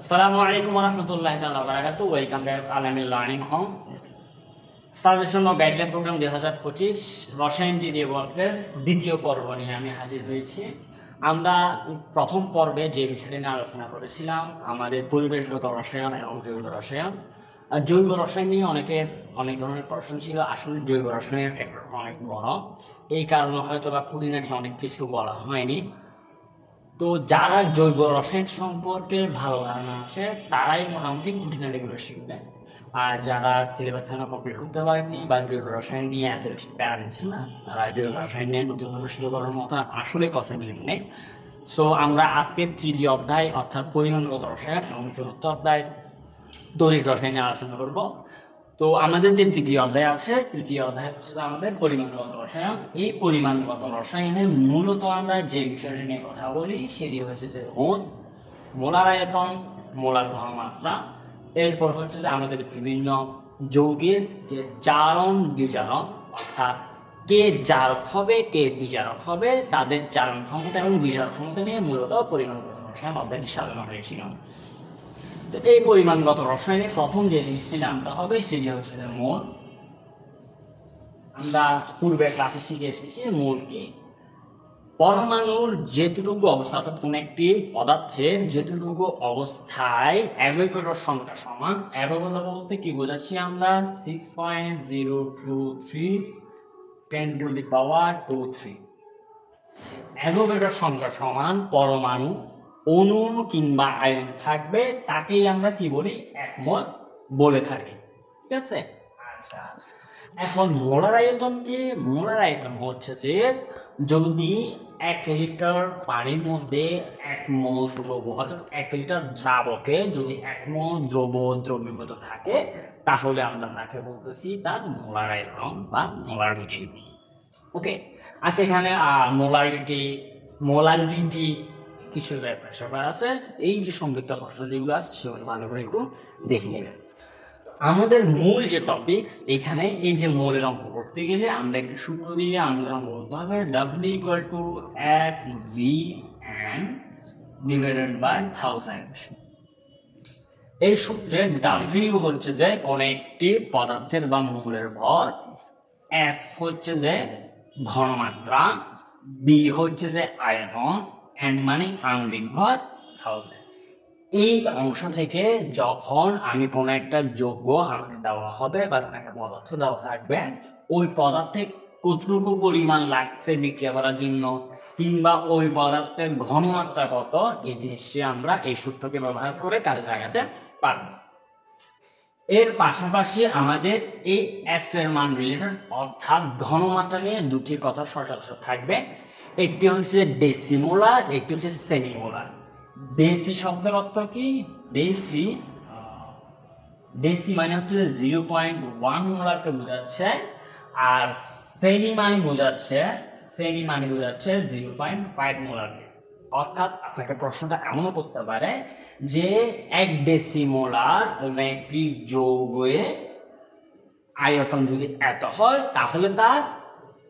আসসালামু আলাইকুম রহমতুল্লাহ বারাকাতু ওয়েলকাম ব্যাক আলামিল লার্নিং হোম। সাজেশন ও গাইডলাইন প্রোগ্রাম দুই হাজার পঁচিশ রসায়ন দ্বিতীয় পর্বের দ্বিতীয় পর্ব নিয়ে আমি হাজির হয়েছি। আমরা প্রথম পর্বে যে বিষয়টি নিয়ে আলোচনা করেছিলাম, আমাদের পরিবেশগত রসায়ন এবং জৈব রসায়ন। জৈব রসায়ন নিয়ে অনেকের অনেক ধরনের প্রশ্ন ছিল, আসলে জৈব রসায়নের অনেক বড়। এই কারণে হয়তো বা খুঁটিনাটি অনেক কিছু বলা হয়নি। তো যারা জৈব রসায়ন সম্পর্কে ভালো ধারণা আছে, তারাই মোটামুটি খুঁটিনাটিগুলো শিখবে আর যারা সিলেবাস এখনও কমপ্লিট করতে পারেনি বা জৈব রসায়ন নিয়ে এত বেশি প্যারা নিচ্ছে না, তারা জৈব রসায়ন নিয়ে নতুনভাবে শুরু করার মতো আসলে পসিবিলিটি নেই। সো আমরা আজকে তৃতীয় অধ্যায়, অর্থাৎ পরিমাণগত রসায়ন এবং চতুর্থ অধ্যায়, দৈহিক রসায়ন নিয়ে আলোচনা করব। তো আমাদের যে তৃতীয় অধ্যায় আছে, তৃতীয় অধ্যায় হচ্ছে আমাদের পরিমাণগত রসায়ন। এই পরিমাণগত রসায়নে মূলত আমরা যে বিষয়টি নিয়ে কথা বলি, সেটি হচ্ছে যে মোল মোলার আয়তন, মোলার ঘনমাত্রা এরপর হচ্ছে যে আমাদের বিভিন্ন যৌগের যে জারণ বিজারণ, অর্থাৎ কে জারক হবে, কে বিজারক হবে, তাদের জারণ ক্ষমতা এবং বিজারক ক্ষমতা নিয়ে মূলত পরিমাণগত রসায়ন অধ্যায়টি সাজানো হয়েছিল। তো এই পরিমাণগত রসায়নে প্রথম যে জিনিসটি জানতে হবে সেটি হচ্ছে মোল। আমরা পূর্বে ক্লাসে শিখে এসেছি মোল কি পরমাণুর যেটুকু অবস্থা অর্থাৎ কোন একটি পদার্থের যেটুকু অবস্থায় অ্যাভোগাড্রো সংখ্যা সমান অ্যাভোগাড্রো বলতে কি বোঝাচ্ছি আমরা? Six point zero two three ten to the power two three Avogadro সংখ্যা সমান পরমাণু অণু কিংবা আয়ন থাকবে তাকেই আমরা কি বলি? একমত বলে থাকি। ঠিক আছে? আচ্ছা। এখন মোলার আয়তন কি? মোলার আয়তন হচ্ছে যে যদি এক লিটার পানির মধ্যে এক মোল দ্রব অর্থাৎ এক লিটার দ্রাবকে যদি এক মোল দ্রব দ্রবীভূত থাকে তাহলে আমরা তাকে বলতেছি তার মোলার আয়তন বা মোলারিটি ওকে? আচ্ছা এখানে মোলারিটি মোলারিটি কিছু ব্যাপার? আছে, এই যে সংযুক্ত প্রশ্ন যেগুলো আছে, সেগুলো ভালো করে একটু দেখে নেবেন। আমাদের মূল যে টপিকস এখানে এই যে মূলের অঙ্ক করতে গেলে আমরা একটু সূত্র দিয়ে আমাদের অঙ্ক করতে হবে W equal to S V N divided by thousand এই সূত্রে ডাব্লিউ হচ্ছে যে কোন একটি পদার্থের বা মূলের ভর এস হচ্ছে যে ঘনমাত্রা বি হচ্ছে যে আয়তন এন মানে আণবিক ভর থাউজেন্ড এই অংশ থেকে যখন আমি কোনো একটা যোগ্য আমাকে দেওয়া হবে বা কোনো একটা পদার্থ দেওয়া থাকবে, ওই পদার্থে কতটুকু পরিমাণ লাগছে বিক্রিয়া করার জন্য? কিংবা ওই পদার্থের ঘনমাত্রা কত? এই জিনিসটি আমরা এই সূত্রকে ব্যবহার করে কাজে লাগাতে পারব। এর পাশাপাশি আমাদের এই এস এর মান রিলেটেড অর্থাৎ ঘনমাত্রা নিয়ে দুটি কথা সচরাচর থাকবে। একটি হচ্ছে ডেসিমোলার একটি হচ্ছে সেমিমোলার ডেসি শব্দের অর্থ কি? ডেসি ডেসি মানে হচ্ছে জিরো পয়েন্ট ওয়ান মোলারকে বোঝাচ্ছে, আর সেমি মানে বোঝাচ্ছে সেমি মানে বোঝাচ্ছে জিরো পয়েন্ট ফাইভ মোলারকে অর্থাৎ আপনাকে প্রশ্নটা এমনও করতে পারে যে এক ডেসিমোলার কোনো একটি যৌগে আয়তন যদি এত হয়, তাহলে তার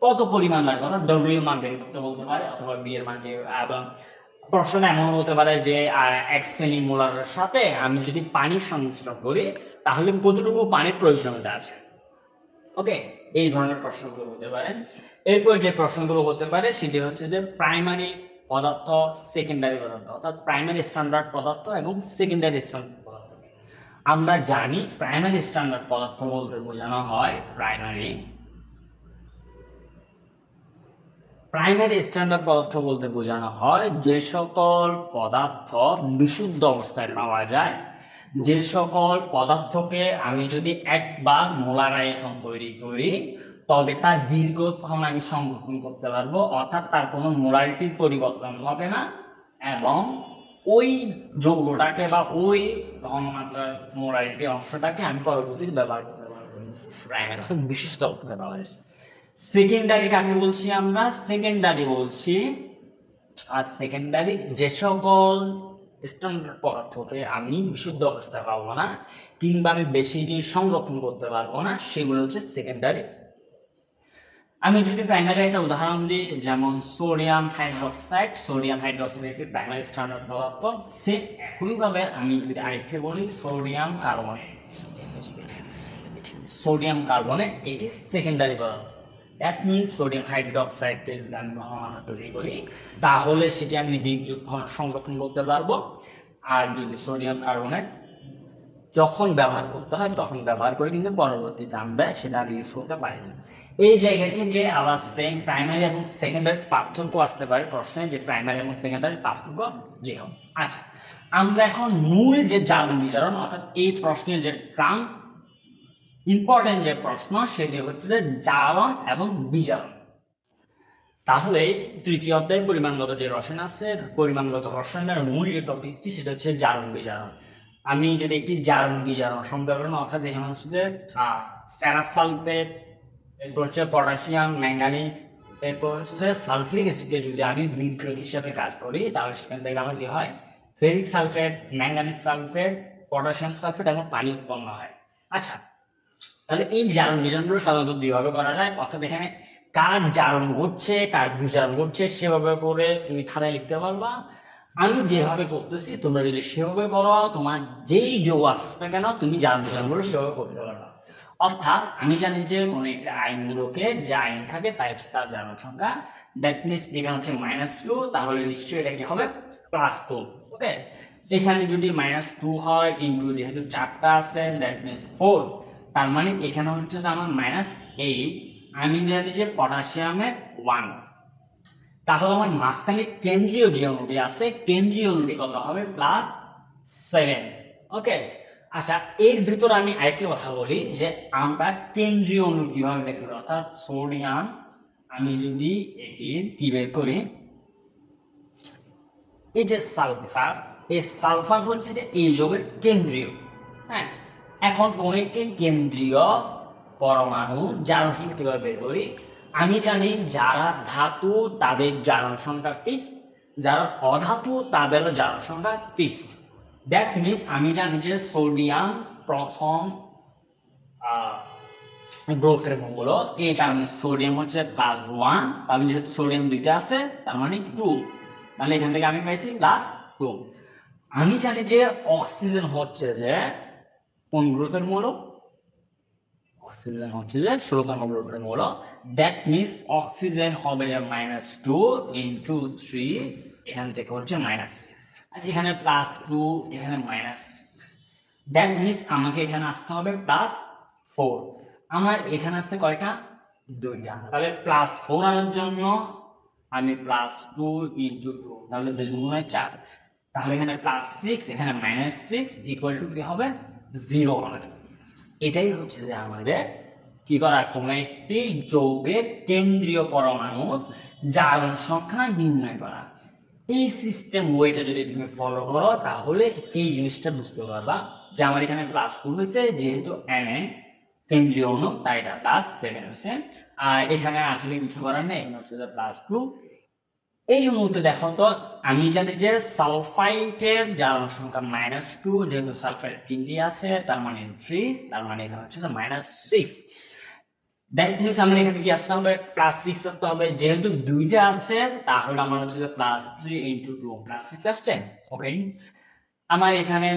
কত পরিমাণ লাগবে অর্থাৎ ডব্লিউ মান বের করতে বলতে পারে অথবা বি এর মান এবং প্রশ্ন এমন হতে পারে যে এক শ্রেণি মোলারের সাথে আমি যদি পানি সংমিশ্রণ করি, তাহলে কতটুকু পানির প্রয়োজনীয়তা আছে? ওকে, এই ধরনের প্রশ্নগুলো হতে পারে। এরপর যে প্রশ্নগুলো হতে পারে, সেটি হচ্ছে যে, প্রাইমারি পদার্থ, সেকেন্ডারি পদার্থ, অর্থাৎ প্রাইমারি স্ট্যান্ডার্ড পদার্থ এবং সেকেন্ডারি স্ট্যান্ডার্ড পদার্থ। আমরা জানি, প্রাইমারি স্ট্যান্ডার্ড পদার্থ বলতে বোঝানো হয় প্রাইমারি প্রাইমারি স্ট্যান্ডার্ড পদার্থ বলতে বোঝানো হয় যে সকল পদার্থ বিশুদ্ধ অবস্থায় পাওয়া যায়। যে সকল পদার্থকে আমি যদি একবার মোলার আয়তন তৈরি করি তবে তার দীর্ঘক্ষণ আমি সংরক্ষণ করতে পারব অর্থাৎ তার কোনো মোলারিটির পরিবর্তন হবে না এবং ওই যৌগটাকে বা ওই ঘনমাত্রার মোলারিটি অংশটাকে আমি পরবর্তীতে ব্যবহার করতে পারব। প্রাইমারি বিশিষ্ট অবস্থায় পাওয়া যায়। সেকেন্ডারি কাকে বলছি আমরা? সেকেন্ডারি বলছি। আর সেকেন্ডারি যে সকল স্ট্যান্ডার্ড পদার্থকে আমি বিশুদ্ধ অবস্থায় পাবো না, কিংবা আমি বেশি দিন সংরক্ষণ করতে পারব না, সেগুলো হচ্ছে সেকেন্ডারি আমি যদি প্রাইমারি একটা উদাহরণ দিই, যেমন সোডিয়াম হাইড্রোক্সাইড সোডিয়াম হাইড্রোক্সাইড একটি প্রাইমারি স্ট্যান্ডার্ড পদার্থ সে একইভাবে আমি যদি আরেকটি বলি সোডিয়াম কার্বনেট সোডিয়াম কার্বনেট এটি সেকেন্ডারি পদার্থ। দ্যাট মিনস সোডিয়াম হাইড্রোক্সাইডকে যদি আমি ঘনমাত্রা তৈরি করি তাহলে সেটি আমি সংরক্ষণ করতে পারব। আর যদি সোডিয়াম কার্বনেট যখন ব্যবহার করতে হয়, তখন ব্যবহার করে কিন্তু পরবর্তীতে আমরা সেটা আর ইউজ করতে পারি। না এই জায়গা থেকে আবার সেম প্রাইমারি এবং সেকেন্ডারি পার্থক্য আসতে পারে প্রশ্নে, যে প্রাইমারি এবং সেকেন্ডারি পার্থক্য লিখ আচ্ছা আমরা এখন মূল যে জারণ বিচারণ, অর্থাৎ এই প্রশ্নের যে ট্রাম ইম্পর্টেন্ট যে প্রশ্ন সেটি হচ্ছে যে এবং বিজারণ তাহলে তৃতীয় অধ্যায় পরিমাণগত যে রসায়ন আছে, পরিমাণগত রসায়নের মূল যে টপিকটি সেটা হচ্ছে জারণ বিজারণ আমি যদি একটি জারণ বিজারণ সমীকরণ অর্থাৎ এখানে হচ্ছে যে ফেরাস সালফেট এরপর হচ্ছে পটাশিয়াম ম্যাঙ্গানিজ এরপর হচ্ছে যে সালফিক অ্যাসিডে যদি আমি বিক্রয় হিসাবে কাজ করি, তাহলে সেখান থেকে আমার কি হয়? Ferric sulphate manganese sulphate potassium sulphate এবং পানি উৎপন্ন হয়। আচ্ছা তাহলে এই জারণ বিজারণগুলো সাধারণত দুইভাবে করা যায়। অর্থাৎ এখানে কার জারণ ঘটছে, কার বিজারণ ঘটছে, সেভাবে করে তুমি খাতায় লিখতে পারবা। আমি যেভাবে করতেছি, তোমরা যদি সেভাবে করো, তোমার যেই যোগ আসুক না কেন, তুমি জারণ বিজারণগুলো সেভাবে করতে পারবা। অর্থাৎ আমি জানি যে কোনো একটা আইনগুলোকে যে আইন থাকে, তাই হচ্ছে তার জারণ সংখ্যা। দ্যাট মিনস এখানে হচ্ছে মাইনাস টু তাহলে নিশ্চয়ই এটা কি হবে? প্লাস টু ওকে এখানে যদি মাইনাস টু হয় ইন্টু যেহেতু চারটা আছে দ্যাট মিনস ফোর তার মানে এখানে হচ্ছে আমার মাইনাস এইট আমি জানি যে পটাশিয়ামের ওয়ান তাহলে আমার মাঝখানে কেন্দ্রীয় যে অনুটি আছে, কেন্দ্রীয় অনুটি কত হবে? প্লাস সেভেন ওকে আচ্ছা এর ভিতর আমি আরেকটি কথা বলি যে আমরা কেন্দ্রীয় অনু কীভাবে বের করি অর্থাৎ সোডিয়াম আমি যদি এটি কি বের করি, এই যে সালফার এই সালফার হচ্ছে যে এই যোগের কেন্দ্রীয়। হ্যাঁ? এখন কোন একটি কেন্দ্রীয় পরমাণু জারণ সংখ্যা কীভাবে বের করি আমি জানি যারা ধাতু, তাদের জারণ সংখ্যা ফিক্সড যারা অধাতু তাদেরও জারণ সংখ্যা ফিক্সড দ্যাট মিনস আমি জানি যে সোডিয়াম প্রথম গ্রোথের মঙ্গল। এই কারণে সোডিয়াম হচ্ছে প্লাস ওয়ান তাহলে যেহেতু সোডিয়াম দুইটা আছে, তার মানে টু তাহলে এখান থেকে আমি পাইছি প্লাস টু আমি জানি যে অক্সিজেন হচ্ছে যে মূলক অক্সিজেন হচ্ছে যে ষোলো গ্রুপের মূলক দ্যাট মিনস অক্সিজেন হবে মাইনাস টু ইন্টু থ্রি এখান থেকে হচ্ছে মাইনাস আচ্ছা এখানে প্লাস টু এখানে মাইনাস দ্যাট মিনস আমাকে এখানে আসতে হবে প্লাস ফোর আমার এখানে আছে কয়টা? দুইটা। তাহলে প্লাস ফোর আনার জন্য আমি প্লাস টু ইন্টু টু তাহলে দুই গুণে চার। তাহলে এখানে প্লাস সিক্স এখানে মাইনাস সিক্স ইকুয়াল টু কি হবে? জিরো এটাই হচ্ছে যে আমাদের কি করার কোনো একটি যৌগের কেন্দ্রীয় পরমাণু জারণ সংখ্যা নির্ণয় করা। এই সিস্টেম ওয়েটা যদি তুমি ফলো করো, তাহলে এই জিনিসটা বুঝতে পারবা যে আমার এখানে প্লাস টু হয়েছে, যেহেতু এন এ কেন্দ্রীয় অনু, তাই এটা প্লাস সেভেন হয়েছে। আর এখানে আসলে কিছু করার নেই হচ্ছে প্লাস টু এই মুহূর্তে দেখো তো, আমি জানি যে সালফাইটের যার সংখ্যা মাইনাস টু যেহেতু সালফাইট তিনটি আছে, তার মানে থ্রি তার মানে এখানে হচ্ছে মাইনাস সিক্স দ্যাট মিনস আমার এখানে কি আসতে হবে? প্লাস সিক্স আসতে হবে। যেহেতু দুইটা আছে, তাহলে আমার হচ্ছে plus three into two plus six আসছে। ওকে আমার এখানে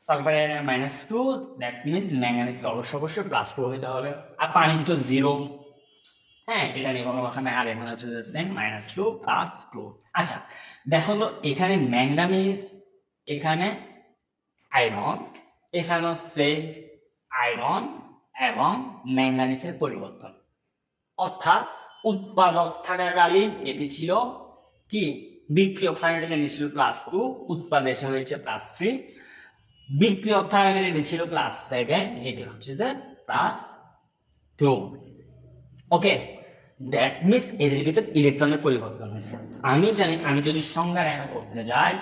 sulphur minus two that means manganese অবশ্য অবশ্যই প্লাস টু হইতে হবে। আর পানি তো জিরো হ্যাঁ এটা নিয়ে কোনো কথা নেই। আর এখানে হচ্ছে same minus two plus two আচ্ছা দেখো তো এখানে ম্যাঙ্গানিজ এখানে আয়রন এখানে হচ্ছে আয়রন এবং ম্যাঙ্গানিজের পরিবর্তন। অর্থাৎ উৎপাদক থাকাকালীন এটি ছিল কি? থাকাকালীন এটি ছিল প্লাস টু উৎপাদন এসে হয়েছে প্লাস থ্রি বিক্রিয়ক থাকাকালীন এটি ছিল প্লাস সেভেন এটি হচ্ছে যে plus two okay that means এদের ভিতর ইলেকট্রনের পরিবর্তন হয়েছে। আমি জানি, আমি যদি সংখ্যা রেখা করতে যাই,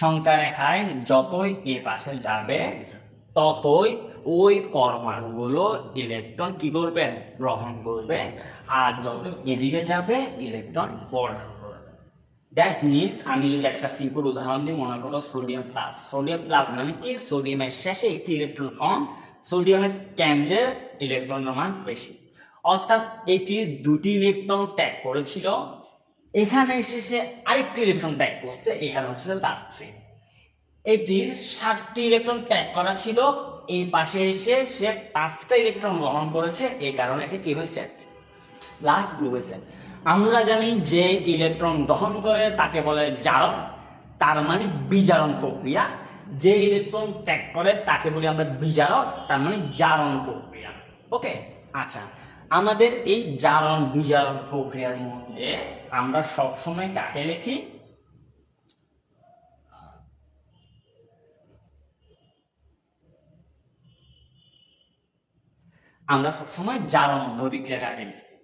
সংখ্যা রেখায় যতই এ পাশে যাবে, ততই ওই পরমাণুগুলো ইলেকট্রন কি করবে? গ্রহণ করবে। আর যত এদিকে যাবে ইলেকট্রন বর্ধন করবে। দ্যাট মিনস আমি যদি একটা সিম্পল উদাহরণ দিই, মনে করো সোডিয়াম প্লাস সোডিয়াম প্লাস মানে কি? সোডিয়ামের শেষে একটি ইলেকট্রন কম সোডিয়ামের কেন্দ্রে ইলেকট্রনের মান বেশি। অর্থাৎ এটি দুটি ইলেকট্রন ত্যাগ করেছিল। এখানে এসে সে আরেকটি ইলেকট্রন ত্যাগ করছে, এখানে হচ্ছে লাস্ট থ্রি এটির সাতটি ইলেকট্রন ত্যাগ করা ছিল, এই পাশে এসে সে পাঁচটা ইলেকট্রন গ্রহণ করেছে এই কারণে এটি কি হয়েছে? লাস্ট ব্লু হয়েছে। আমরা জানি যে ইলেকট্রন গ্রহণ করে, তাকে বলে জারণ, তার মানে বিজারণ প্রক্রিয়া। যে ইলেকট্রন ত্যাগ করে, তাকে বলি আমরা বিজারক তার মানে জারণ প্রক্রিয়া। ওকে আচ্ছা। আমাদের এই জারণ বিজারণ প্রক্রিয়ার মধ্যে আমরা সবসময় কাকে লিখি? আমরা সবসময় জারণ অর্ধবিক্রিয়া কাকে লিখি?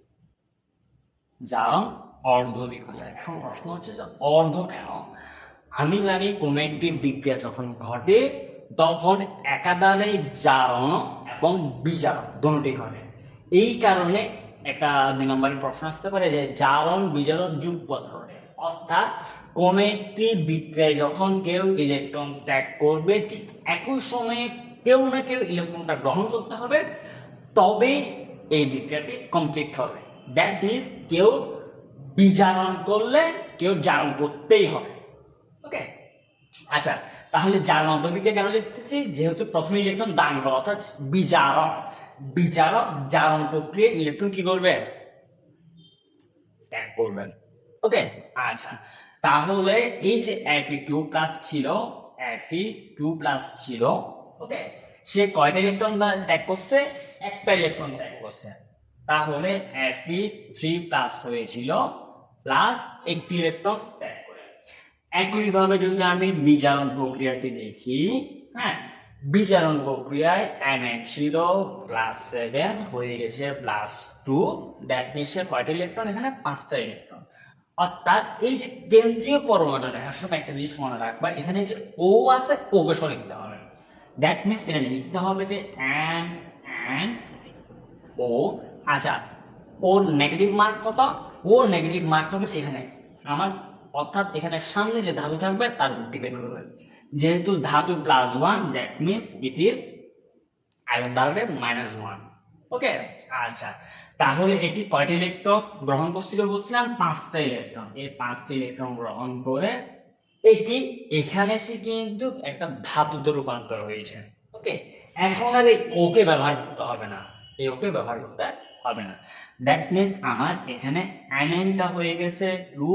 জারণ অর্ধবিক্রিয়া। এখন প্রশ্ন হচ্ছে যে অর্ধ কেন? আমি জানি কোনো একটি বিক্রিয়া যখন ঘটে, তখন একাধারে জারণ এবং বিজারণ দুটি ঘটে। এই কারণে একটা দুই নম্বরের প্রশ্ন আসতে পারে যে জারণ বিজারণ ঘটে অর্থাৎ কোন একটি বিক্রিয়ায় যখন কেউ ইলেকট্রন ত্যাগ করবে, ঠিক একই সময়ে কেউ না কেউ ইলেকট্রনটা গ্রহণ করতে হবে, তবে এই বিক্রিয়াটি কমপ্লিট হবে। দ্যাট মিনস কেউ বিজারণ করলে কেউ জারণ করতেই হবে। ওকে আচ্ছা তাহলে যার অন্তর্বিকে কেন লিখতেছি যেহেতু প্রথমে ইলেকট্রন দান করা, অর্থাৎ বিচারক বিচারক জারণ প্রক্রিয়া ইলেকট্রন কি করবে? ত্যাগ করবেন ওকে আচ্ছা। তাহলে এই যে এফি টু প্লাস ছিল এফি টু প্লাস ছিল ওকে সে কয়টা ইলেকট্রন ত্যাগ করছে? একটা ইলেকট্রন ত্যাগ করছে। তাহলে এফি থ্রি প্লাস হয়েছিল প্লাস একটি ইলেকট্রন ত্যাগ করে। একইভাবে যদি আমি বিজারণ প্রক্রিয়াটি দেখি হ্যাঁ বিজারণ প্রক্রিয়ায় এম ছিল প্লাস সেভেন হয়ে গেছে প্লাস টু দ্যাট মিনসের কয়টা ইলেকট্রন এখানে? পাঁচটা ইলেকট্রন অর্থাৎ এই যে কেন্দ্রীয় পরমাণু দেখার সময় একটা জিনিস মনে রাখবা, এখানে যে ও আছে ওকে সরে লিখতে হবে। দ্যাট মিনস এখানে লিখতে হবে যে এম এন ও আচ্ছা ওর নেগেটিভ মার্ক কত? ওর নেগেটিভ মার্ক হবে এখানে। আমার অর্থাৎ এখানে সামনে যে ধাতু থাকবে, তার ডিপেন্ড করবে। যেহেতু ধাতু plus one that means it is iron দাঁড়াবে মাইনাস ওয়ান ওকে আচ্ছা। তাহলে এটি কয়টি ইলেকট্রন গ্রহণ করছিল বলছিলাম? পাঁচটা ইলেকট্রন এই পাঁচটা ইলেকট্রন গ্রহণ করে এটি এখানে এসে কিন্তু একটা ধাতুতে রূপান্তর হয়েছে। ওকে এখন আর এই ওকে ব্যবহার করতে হবে না। এই ওকে ব্যবহার করতে হবে না। দ্যাট মিনস আমার এখানে অ্যানেনটা হয়ে গেছে টু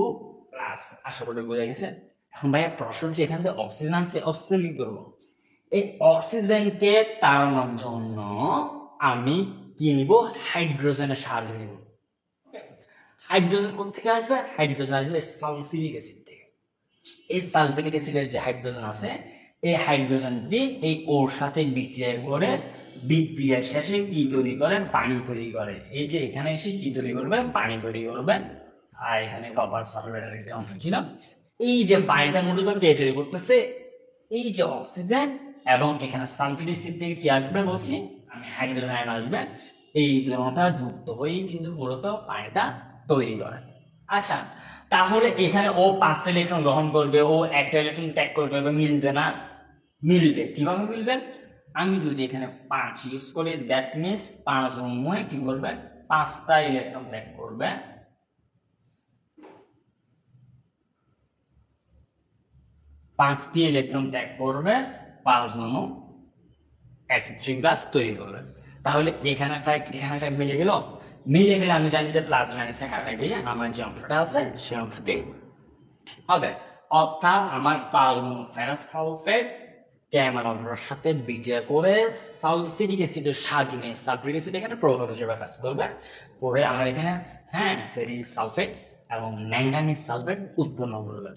প্লাস আশা করি বোঝা গেছে? এখন ভাইয়া প্রশ্ন হচ্ছে এখান থেকে অক্সিজেন আছে অক্সিজেন কি করব। এই অক্সিজেনকে তাড়ানোর জন্য আমি কি নিব? হাইড্রোজেনের সাহায্য নিব। হাইড্রোজেন কোন থেকে আসবে? হাইড্রোজেন আসবে সালফিউরিক অ্যাসিড থেকে। এই সালফিউরিক অ্যাসিডের যে হাইড্রোজেন আছে, এই হাইড্রোজেনটি এই ওর সাথে বিক্রিয়া করে, বিক্রিয়ার শেষে কি তৈরি করে পানি তৈরি করে। এই যে এখানে এসে কি তৈরি করবে পানি তৈরি করবে আর এখানে কপার সালফেটের একটা অংশ ছিল। এই যে পানিটা মূলত তৈরি করতেছে, এই যে অক্সিজেন এবং এখানে সালফিউরিক থেকে কি আসবে বলছি? আমি হাইড্রোজেন আয়ন আসবে। এই দুটা যুক্ত হয়েই কিন্তু মূলত পানিটা তৈরি করে। আচ্ছা তাহলে এখানে ও পাঁচটা ইলেকট্রন গ্রহণ করবে, ও একটা ইলেকট্রন ত্যাগ করবে বা মিলবে না। মিলবে, কীভাবে মিলবে? আমি যদি এখানে পাঁচ ইউজ করি দ্যাট মিনস পাঁচ অনুময় কি করবে? পাঁচটা ইলেকট্রন ত্যাগ করবে। পাঁচটি ইলেকট্রন ত্যাগ করবে, পাঁচ অনু অ্যাসিড থ্রি প্লাস তৈরি করবে। তাহলে এখানে ফাইভ এখানে ফাইভ মিলে গেল? মিলে গেলে আমি জানি যে প্লাস মাইনাস এখানে গেলে আমার যে অংশটা আছে সেই অংশটি হবে। অর্থাৎ আমার পালমো ফেরাস সালফেট ক্যামেরার সাথে বিক্রিয়া করে সালফিরিক অ্যাসিডের সাহায্য নিয়ে সালফিরিক অ্যাসিড এখানে প্রভাব হিসেবে কাজ করবে। করে আমরা এখানে হ্যাঁ ফেরিক সালফেট এবং ম্যাঙ্গানিজ সালফেট উৎপন্ন করবে।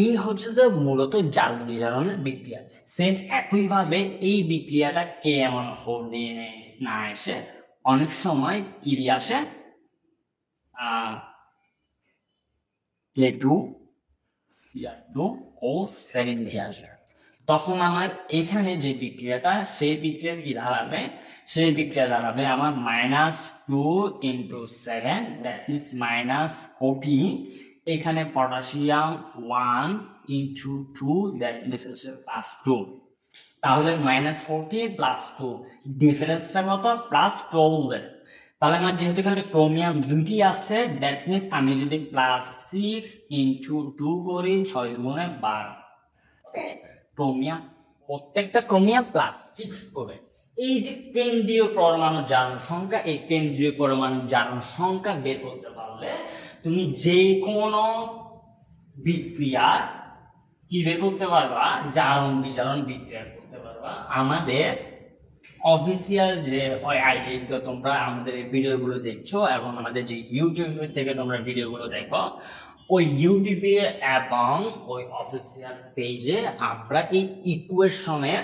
এই হচ্ছে যে মূলত জাল বিজারণের বিক্রিয়া। সেম একইভাবে এই বিক্রিয়াটা কে এমন ফোর দিয়ে না এসে অনেক সময় কি দিয়ে আসে টু টু ও সেভেন দিয়ে আসবে তখন আমার এখানে যে বিক্রিয়াটা, সেই বিক্রিয়া কি দাঁড়াবে? সেই বিক্রিয়া দাঁড়াবে আমার minus two into seven that means minus fourteen এখানে potassium one into two that means হচ্ছে প্লাস টু তাহলে মাইনাস ফোরটি প্লাস টু ডিফারেন্সটা কত প্লাস টুয়েলভের তাহলে আমার যেহেতু এখানে ক্রোমিয়াম দুইটি আছে দ্যাট মিনস আমি যদি প্লাস সিক্স ইন্টু টু করি, ছয় গুণে বারো। ক্রোমিয়াম প্রত্যেকটা ক্রোমিয়াম প্লাস সিক্স করে। এই যে কেন্দ্রীয় পরমাণু জারণ সংখ্যা, এই কেন্দ্রীয় পরমাণু জারণ সংখ্যা বের করতে পারলে তুমি যে কোনো বিক্রিয়ার কি বের করতে পারবা? জারণ বিচারণ বিক্রিয়া করতে পারবা। আমাদের অফিসিয়াল যে আইডিতে তোমরা আমাদের এই ভিডিওগুলো দেখছ এবং আমাদের যে ইউটিউব থেকে তোমরা ভিডিওগুলো দেখো, ওই ইউটিউবে এবং ওই অফিসিয়াল পেজে আমরা এই ইকুয়েশনের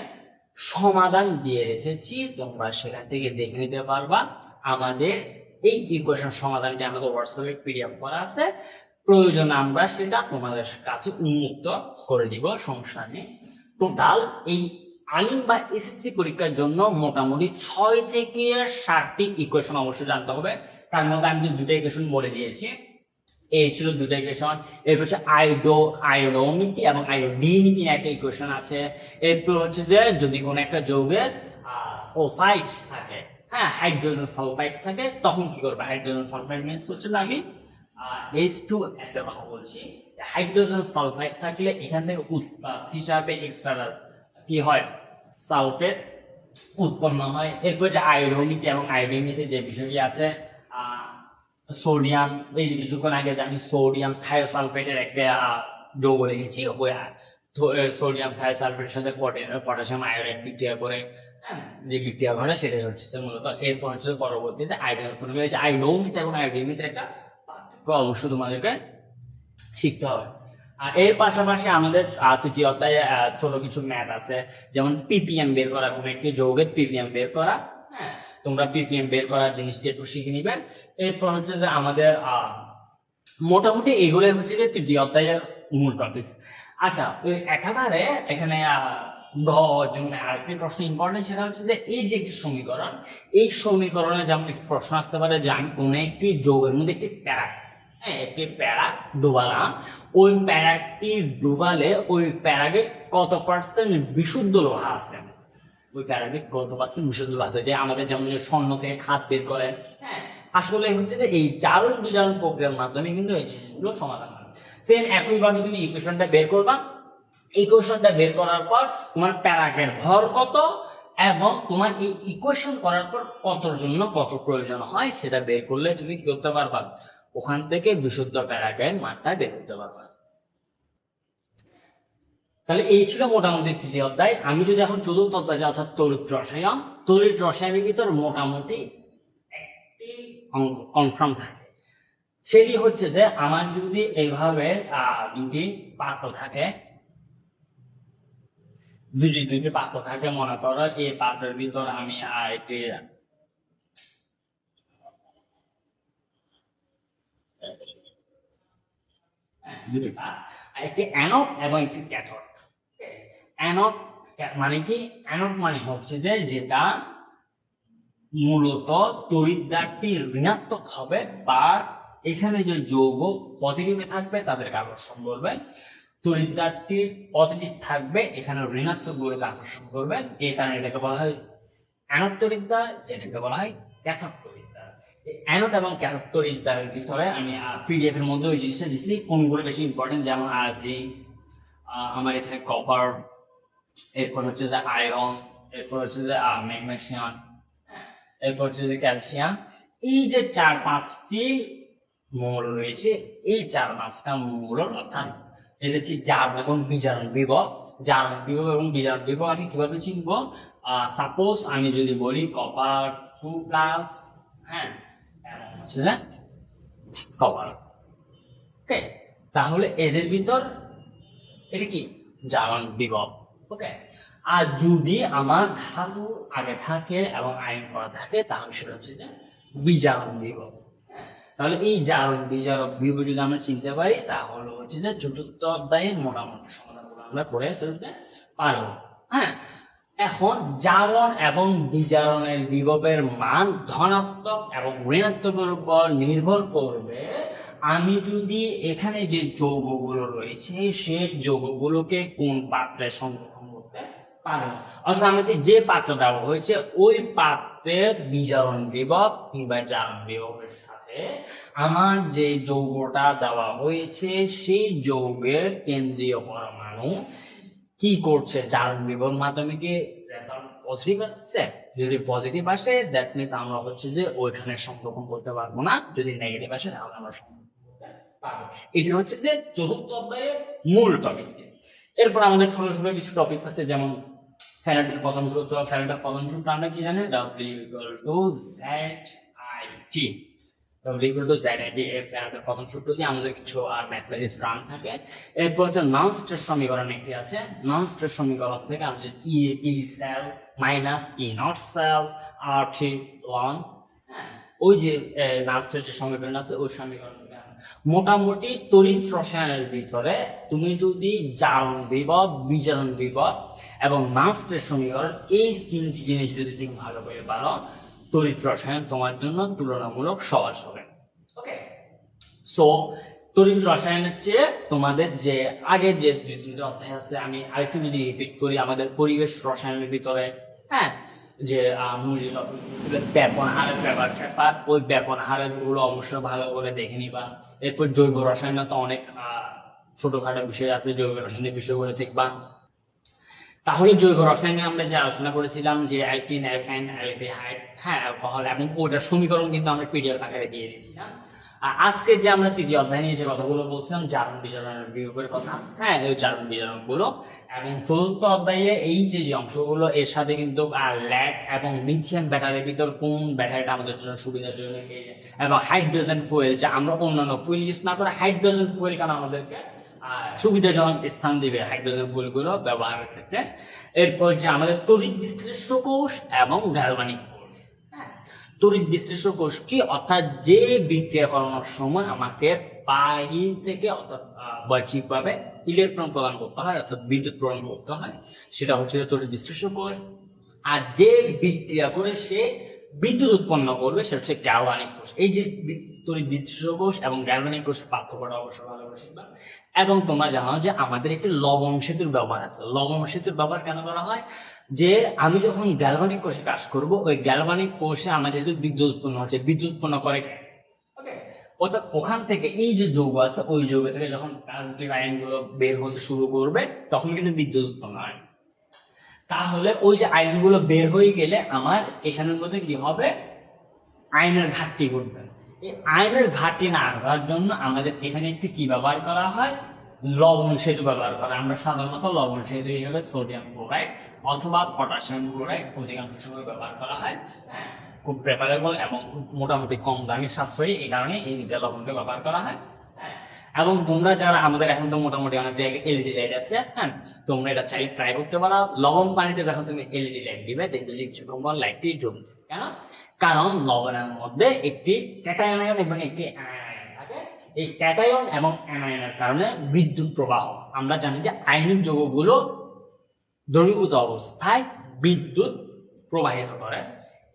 সমাধান দিয়ে রেখেছি। তোমরা সেখান থেকে দেখে নিতে পারবা। আমাদের এই ইকুয়েশন সমাধানটি আমাদের হোয়াটসঅ্যাপে পিডিএফ করা আছে। প্রয়োজন আমরা সেটা তোমাদের কাছে উন্মুক্ত করে দিব, সমস্যা নেই। টোটাল এই আলিম বা এসএসসি পরীক্ষার জন্য মোটামুটি ছয় থেকে ষাটটি ইকুয়েশন অবশ্যই জানতে হবে। তার মধ্যে আমি দুটো ইকুয়েশন বলে দিয়েছি এই ছিল দুটো ইকুয়েশন এরপর হচ্ছে আইডো আয়োডোমিতি এবং আয়োডিমিতি একটা ইকুয়েশন আছে। এরপর হচ্ছে যে যদি কোনো একটা যৌগের সালফাইড থাকে হ্যাঁ হাইড্রোজেন সালফাইড থাকে, তখন কি করবে? হাইড্রোজেন সালফাইড মিনস হচ্ছে আমি এইচ টু এস এর কথা বলছি। হাইড্রোজেন সালফাইড থাকলে এখান থেকে উৎপাদ হিসাবে এক্সট্রা কি হয়? সালফেট উৎপন্ন হয়। এরপর যে আয়োডিনিতে এবং আয়োডিনিতে যে বিষয়টি আছে সোডিয়াম এই যে কিছুক্ষণ আগে যে আমি সোডিয়াম থায়োসালফেটের একটা যৌগ রেখেছি ওই সোডিয়াম থায়োসালফেটের সাথে পটাশিয়াম আয়োডাইড বিক্রিয়া করে যে বিক্রিয়া ঘটে সেটাই হচ্ছে। মূলত এরপর হচ্ছে পরবর্তীতে আয়োডিন উৎপন্ন হয়েছে আয়োডোমিতে এবং আয়োডিমিতে একটা পার্থক্য অবশ্যই তোমাদেরকে শিখতে হবে। আর এর পাশাপাশি আমাদের তৃতীয় অধ্যায়ে ছোট কিছু ম্যাথ আছে। যেমন পিপিএম বের করা, কোনো একটি যৌগের পিপিএম বের করা হ্যাঁ? তোমরা পিপিএম বের করার জিনিসটি একটু শিখে নিবে। এরপর হচ্ছে যে আমাদের মোটামুটি এগুলোই হচ্ছে যে তৃতীয় অধ্যায়ের মূল টপিক আচ্ছা একাধারে এখানে আরেকটি প্রশ্ন ইম্পর্টেন্ট সেটা হচ্ছে যে এই যে একটি সমীকরণ, এই সমীকরণে যেমন একটি প্রশ্ন আসতে পারে যে আমি কোনো একটি যৌগের মধ্যে একটি প্যারাক হ্যাঁ একটি প্যারাক ডুবালাম, ওই প্যারাকটি ডুবালে ওই প্যারাকে কত পার্সেন্ট বিশুদ্ধ লোহা আছে? ওই প্যারাকে কত পার্সেন্ট বিশুদ্ধ লোহা আছে? যে আমাদের যেমন স্বর্ণ থেকে খাত বের করেন হ্যাঁ আসলে হচ্ছে যে এই চারণ বিচারণ প্রক্রিয়ার মাধ্যমে কিন্তু এই জিনিসগুলো সমাধান হয়। সেম একইভাবে তুমি ইকুয়েশনটা বের করবা ইকুয়েশনটা বের করার পর তোমার প্যারাকের ভর কত এবং তোমার এই ইকুয়েশন করার পর কতর জন্য কত প্রয়োজন হয় সেটা বের করলে তুমি কি করতে পারবা? ওখান থেকে বিশুদ্ধ প্যারাকের মানটা বের করতে পারবা। তাহলে এই ছিল মোটামুটি তৃতীয় অধ্যায়। আমি যদি এখন চতুর্থ অধ্যায় অর্থাৎ তড়িৎ রসায়ন, তড়িৎ রসায়নের ভিতর মোটামুটি একটি অঙ্ক কনফার্ম থাকে। সেটি হচ্ছে যে আমার যদি এইভাবে দুটি পাত্র থাকে দুটি দুটি পাত্র থাকে মনে করো এই পাত্রের ভিতর আমি আহ, একটি অ্যানোড এবং একটি ক্যাথোড। অ্যানোড মানে কি? অ্যানোড মানে হচ্ছে যে যেটা মূলত তড়িৎদ্বারটি ঋণাত্মক হবে বা এখানে যে যৌগ পজিটিভে থাকবে তাদেরকে আকর্ষণ করবে তড়িৎদ্বারটি পজিটিভ থাকবে, এখানে ঋণাত্মক গুলোকে আকর্ষণ করবে, এই কারণে এটাকে বলা হয় অ্যানোড তড়িৎদ্বার এটাকে বলা হয় ক্যাথোড তড়িৎদ্বার এই অ্যানোড এবং ক্যাথোড তড়িৎদ্বারের ভিতরে আমি পিডিএফ এর মধ্যে ওই জিনিসটা দিচ্ছি কোনগুলো বেশি ইম্পর্টেন্ট যেমন জিঙ্ক আমার এখানে কপার এরপর হচ্ছে যে আয়রন এরপর হচ্ছে যে ম্যাগনেসিয়াম এরপর হচ্ছে যে ক্যালসিয়াম এই যে চার পাঁচটি মৌল রয়েছে, এই চার পাঁচটা মৌল অর্থাৎ এদের কি জারণ এবং বিজারণ বিভব জারণ বিভব এবং বিজারণ বিভব আমি কীভাবে চিনব? সাপোজ আমি যদি বলি কপার টু প্লাস হ্যাঁ হচ্ছে কপার ওকে তাহলে এদের ভিতর এটা কি? জারণ বিভব। ওকে আর যদি আমার ধাতু আগে থাকে এবং আইন করা থাকে তাহলে সেটা হচ্ছে যে বিজারণ বিভব। হ্যাঁ, তাহলে এই জারণ বিজারক বিভব যদি আমরা চিনতে পারি, তাহলে হচ্ছে যে চতুর্থ অধ্যায়ের মোটামুটি সমাধানগুলো আমরা করে ফেলতে পারব। হ্যাঁ? এখন জারণ এবং বিজারণের বিভবের মান ধনাত্মক এবং ঋণাত্মকের উপর নির্ভর করবে। আমি যদি এখানে যে যৌগগুলো রয়েছে সেই যৌগগুলোকে কোন পাত্রে সংরক্ষণ করতে পারবে। অর্থাৎ আমাকে যে পাত্র দেওয়া হয়েছে, ওই পাত্রের বিজারণ বিভব কিংবা জারণ বিভবের আমার যে যৌগটা দেওয়া হয়েছে, সেই যৌগের কেন্দ্রীয় পরমাণু কি করছে? জারণ বিভব মাধ্যমে পজিটিভ আসছে। যদি পজিটিভ আসে দ্যাট মিনস আমরা হচ্ছে যে ওইখানে সংরক্ষণ করতে পারব না। যদি নেগেটিভ আসে, তাহলে আমরা পারব। এটি হচ্ছে যে চতুর্থ অধ্যায়ের মূল টপিক এরপর আমাদের ছোট ছোট কিছু টপিক আছে, যেমন ফ্যারাডের প্রথম সূত্র। ফ্যারাডের প্রথম সূত্র আমরা কি জানি? W equal to Z I T আমাদের কিছু রান থাকে। এরপর একটি আছে। থেকে E E minus E naught cell আর ওই যে যে আছে, ওই মোটামুটি তড়িৎ রসায়নের ভিতরে তুমি যদি জারণ বিভব, বিজারণ বিভব এবং মাস্টের সমীকরণ এই তিনটি জিনিস যদি তুমি ভালো করে পারো তড়িৎ রসায়ন তোমার জন্য তুলনামূলক সহজ হবে। ওকে সো তড়িৎ রসায়নের চেয়ে তোমাদের যে আগের যে দুই তিনটে অধ্যায় আছে আমি আরেকটু যদি রিপিট করি আমাদের পরিবেশ রসায়নের ভিতরে হ্যাঁ যে মূল ব্যাপন হারের ব্যাপার স্যাপার ওই ব্যাপন হারেরগুলো অবশ্যই ভালো করে দেখে নিবা। এরপর জৈব রসায়নে তো অনেক আহ, ছোটখাটো বিষয় আছে জৈব রসায়নের বিষয়গুলো দেখবা। তাহলে জৈব রসায়নে আমরা যে আলোচনা করেছিলাম যে অ্যালকিন, অ্যালকাইন, অ্যালডিহাইড হ্যাঁ অ্যালকোহল এবং ওটার সমীকরণ কিন্তু আমরা পিডিএফ আকারে দিয়ে দিয়েছিলাম। আর আজকে যে আমরা তৃতীয় অধ্যায় নিয়ে যে কথাগুলো বলছিলাম জারণ বিজারণের বিয়োগের কথা হ্যাঁ এই জারণ বিজারণগুলো এবং চতুর্থ অধ্যায়ে এই যে যে অংশগুলো, এর সাথে কিন্তু ল্যাড এবং লিথিয়াম ব্যাটারির ভিতর কোন ব্যাটারিটা আমাদের জন্য সুবিধাজনক এবং হাইড্রোজেন ফুয়েল যে আমরা অন্যান্য ফুয়েল ইউজ না করে হাইড্রোজেন ফুয়েল কেন আমাদেরকে সুবিধাজনক স্থান দিবে হাইড্রোজেন ফুলগুলো ব্যবহারের ক্ষেত্রে। এরপর যে আমাদের তড়িৎ বিশ্লেষ্য কোষ এবং গ্যালভানিক কোষ। হ্যাঁ তড়িৎ বিশ্লেষ্য কোষ কি? অর্থাৎ যে বিক্রিয়া করানোর সময় আমাকে বাহির থেকে অর্থাৎ বাহ্যিকভাবে ইলেকট্রন প্রদান করতে হয় অর্থাৎ বিদ্যুৎ প্রদান করতে হয়, সেটা হচ্ছে তড়িৎ বিশ্লেষ্য কোষ। আর যে বিক্রিয়া করে সে বিদ্যুৎ উৎপন্ন করবে, সেটা হচ্ছে গ্যালভানিক কোষ। এই যে তড়িৎ বিশ্লেষ্য কোষ এবং গ্যালভানিক কোষের পার্থক্যটা অবশ্যই ভালো শিখবা। এবং তোমরা জানো যে আমাদের একটি লবণ সেতুর ব্যবহার আছে। লবণ সেতুর ব্যবহার কেন করা হয়? যে আমি যখন গ্যালভানিক কোষে কাজ করব, ওই গ্যালভানিক কোষে আমার যেহেতু বিদ্যুৎ উৎপন্ন হচ্ছে, বিদ্যুৎ উৎপন্ন করে? অর্থাৎ ওখান থেকে এই যে যৌগ আছে, ওই যৌগ থেকে যখন পজিটিভ আয়নগুলো বের হতে শুরু করবে, তখন কিন্তু বিদ্যুৎ উৎপন্ন হয়। তাহলে ওই যে আয়নগুলো বের হয়ে গেলে আমার এখানের মধ্যে কি হবে? আয়নের ঘাটতি ঘটবে। এই আয়নের ঘাটতি না হওয়ার জন্য আমাদের এখানে একটু কি ব্যবহার করা হয়? লবণ সেতু ব্যবহার করা। আমরা সাধারণত লবণ সেতু হিসেবে সোডিয়াম ক্লোরাইড অথবা পটাশিয়াম ক্লোরাইড অধিকাংশ সময় ব্যবহার করা হয়। খুব প্রেফারেবল এবং খুব মোটামুটি কম দামি সাশ্রয়ী। এই কারণে এই লবণকে ব্যবহার করা হ্যাঁ। এবং তোমরা যারা আমাদের এখন তো মোটামুটি অনেক জায়গায় এলইডি লাইট আছে হ্যাঁ তোমরা এটা চাই ট্রাই করতে পারো। লবণ পানিতে যখন তুমি এলইডি লাইট দিবে, দেখবে যে কিছুক্ষণ লাইটটি জ্বলছে, কেন? কারণ লবণের মধ্যে একটি ক্যাটায়ন আয়ন এবং একটি থাকে। এই ক্যাটায়ন এবং অ্যানায়নের কারণে বিদ্যুৎ প্রবাহ, আমরা জানি যে আয়নিক যৌগগুলো দ্রবীভূত অবস্থায় বিদ্যুৎ প্রবাহিত করে।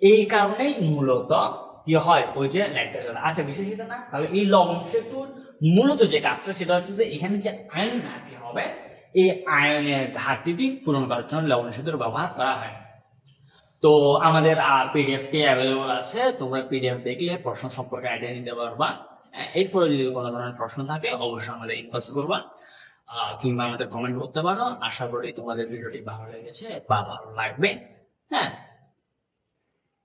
এই কারণেই মূলত কি হয় ওই যে জ্বলে। আচ্ছা বিশেষ এটা না তাহলে এই লবণ সেতুর মূলত যে কাজটা সেটা হচ্ছে যে এখানে যে আয়ন ঘাটতি হবে এই আয়নের ঘাটতিটি পূরণ করার জন্য লবণ সেতুর ব্যবহার করা হয়। তো আমাদের আর পিডিএফ টি অ্যাভেলেবল আছে তোমরা পিডিএফ দেখলে প্রশ্ন সম্পর্কে আইডিয়া নিতে পারবা। হ্যাঁ, এরপরে যদি কোনো ধরনের প্রশ্ন থাকে অবশ্যই আমাদের ইনবক্স করবা কিংবা আমাদের কমেন্ট করতে পারো। আশা করি তোমাদের ভিডিওটি ভালো লেগেছে বা ভালো লাগবে। হ্যাঁ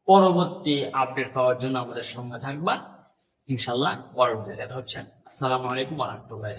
পরবর্তী আপডেট পাওয়ার জন্য আমাদের সঙ্গে থাকবেন ইনশাল্লাহ পরবর্তী দেখা হচ্ছে। আসসালামু আলাইকুম রহমতুল্লাহ